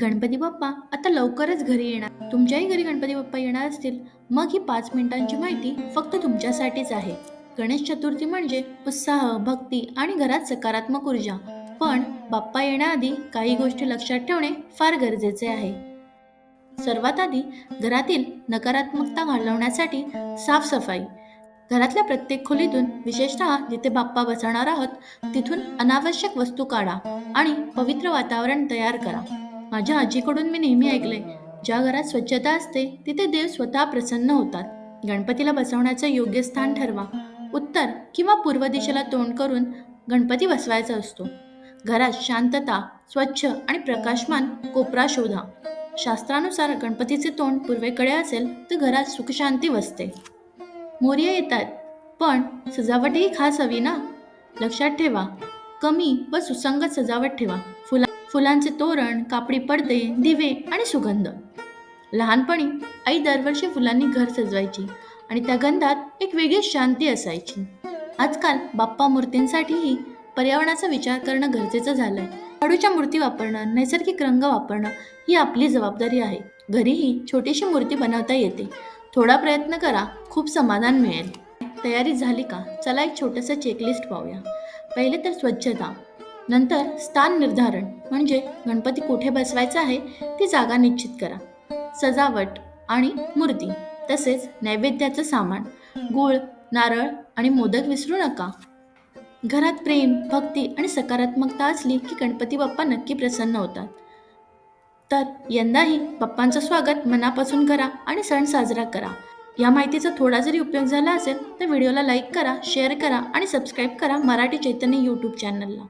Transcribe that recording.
गणपती बाप्पा आता लवकरच घरी येणार. तुमच्याही घरी गणपती बाप्पा येणार असतील. मग ही पाच मिनिटांची माहिती फक्त तुमच्यासाठीच आहे. गणेश चतुर्थी म्हणजे उत्साह भक्ती आणि घरात सकारात्मक ऊर्जा. पण बाप्पा येण्याआधी काही गोष्टी लक्षात ठेवणे फार गरजेचे आहे. सर्वात आधी घरातील नकारात्मकता घालवण्यासाठी साफसफाई. घरातल्या प्रत्येक खोलीतून विशेषतः जिथे बाप्पा बसणार आहोत तिथून अनावश्यक वस्तू काढा आणि पवित्र वातावरण तयार करा. माझ्या आजीकडून मी नेहमी ऐकले ज्या घरात स्वच्छता असते तिथे देव स्वतः प्रसन्न होतात. गणपतीला बसवण्याचं योग्य स्थान ठरवा. उत्तर किंवा पूर्व दिशेला तोंड करून गणपती बसवायचा असतो. घरात शांतता स्वच्छ आणि प्रकाशमान कोपरा शोधा. शास्त्रानुसार गणपतीचे तोंड पूर्वेकडे असेल तर घरात सुखशांती वसते. मोर्या येतात पण सजावटही खास हवी ना? लक्षात ठेवा कमी व सुसंगत सजावट ठेवा. फुला फुलांचे तोरण कापडी पडदे दिवे आणि सुगंध. लहानपणी आई दरवर्षी फुलांनी घर सजवायची आणि त्या गंधात एक वेगळी शांती असायची. आजकाल बाप्पा मूर्तींसाठीही पर्यावरणाचा विचार करणं गरजेचं झालंय. शाडूच्या मूर्ती वापरणं नैसर्गिक रंग वापरणं ही आपली जबाबदारी आहे. घरीही छोटीशी मूर्ती बनवता येते. थोडा प्रयत्न करा खूप समाधान मिळेल. तयारी झाली का? चला एक छोटंसं चेकलिस्ट पाहूया. पहिले तर स्वच्छता. नंतर स्थान निर्धारण म्हणजे गणपती कुठे बसवायचा आहे ती जागा निश्चित करा. सजावट आणि मूर्ती तसेच नैवेद्याचं सामान गूळ नारळ आणि मोदक विसरू नका. घरात प्रेम भक्ती आणि सकारात्मकता असली की गणपती बाप्पा नक्की प्रसन्न होतात. तर यंदाही बाप्पांचं स्वागत मनापासून करा आणि सण साजरा करा. या माहितीचा थोडा जरी उपयोग झाला असेल तर व्हिडिओला लाईक करा शेअर करा आणि सबस्क्राईब करा मराठी चैतन्य यूट्यूब चॅनलला.